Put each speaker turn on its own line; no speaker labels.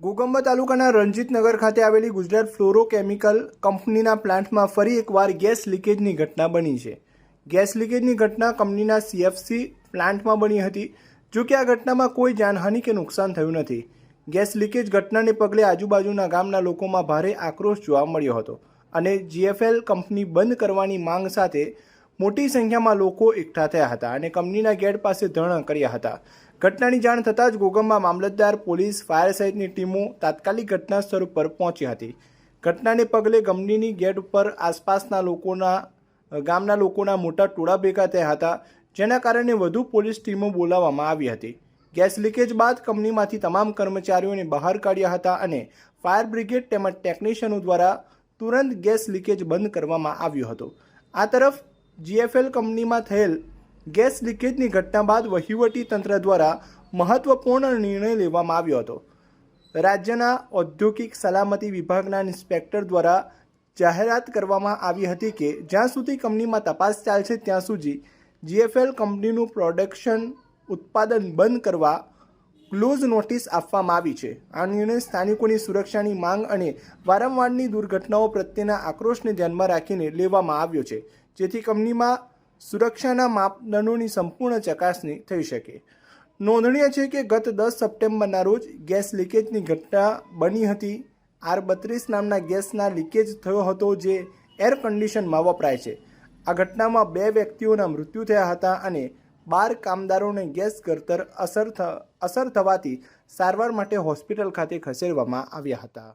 ઘોગંબા તાલુકાના રણજીતનગર ખાતે આવેલી ગુજરાત ફ્લોરોકેમિકલ કંપનીના પ્લાન્ટમાં ફરી એકવાર ગેસ લીકેજની ઘટના બની છે. ગેસ લીકેજની ઘટના કંપનીના સીએફસી પ્લાન્ટમાં બની હતી, જો કે આ ઘટનામાં કોઈ જાનહાનિ કે નુકસાન થયું નથી. ગેસ લીકેજ ઘટનાને પગલે આજુબાજુના ગામના લોકોમાં ભારે આક્રોશ જોવા મળ્યો હતો અને જીએફએલ કંપની બંધ કરવાની માંગ સાથે મોટી સંખ્યામાં લોકો એકઠા થયા હતા અને કંપનીના ગેટ પાસે ધરણા કર્યા હતા. ઘટનાની જાણ થતાં જ ગોગમમાં મામલતદાર, પોલીસ, ફાયર સહિતની ટીમો તાત્કાલિક ઘટના સ્થળ પર પહોંચી હતી. ઘટનાને પગલે કંપનીની ગેટ ઉપર આસપાસના લોકોના, ગામના લોકોના મોટા ટોળા ભેગા થયા હતા, જેના કારણે વધુ પોલીસ ટીમો બોલાવવામાં આવી હતી. ગેસ લીકેજ બાદ કંપનીમાંથી તમામ કર્મચારીઓને બહાર કાઢ્યા હતા અને ફાયર બ્રિગેડ તેમજ ટેકનિશિયનો દ્વારા તુરંત ગેસ લીકેજ બંધ કરવામાં આવ્યો હતો. આ તરફ જીએફએલ કંપનીમાં થયેલ ગેસ લીકેજની ઘટના બાદ વહીવટી તંત્ર દ્વારા મહત્વપૂર્ણ નિર્ણય લેવામાં આવ્યો હતો. રાજ્યના ઔદ્યોગિક સલામતી વિભાગના ઇન્સ્પેક્ટર દ્વારા જાહેરાત કરવામાં આવી હતી કે, જ્યાં સુધી કંપનીમાં તપાસ ચાલશે, ત્યાં સુધી જીએફએલ કંપનીનું પ્રોડક્શન ઉત્પાદન બંધ કરવા ક્લોઝ નોટિસ આપવામાં આવી છે. આ નિર્ણય સ્થાનિકોની સુરક્ષાની માંગ અને વારંવારની દુર્ઘટનાઓ પ્રત્યેના આક્રોશને ધ્યાનમાં રાખીને લેવામાં આવ્યો છે, જેથી કંપનીમાં સુરક્ષાના માપદંડોની સંપૂર્ણ ચકાસણી થઈ શકે. નોંધનીય છે કે ગત દસ સપ્ટેમ્બરના રોજ ગેસ લીકેજની ઘટના બની હતી. આર બત્રીસ નામના ગેસના લીકેજ થયો હતો જે એર કન્ડિશનમાં વપરાય છે. આ ઘટનામાં બે વ્યક્તિઓના મૃત્યુ થયા હતા અને બાર કામદારોને ગેસ ગળતર અસર અસર થવાથી સારવાર માટે હોસ્પિટલ ખાતે ખસેડવામાં આવ્યા હતા.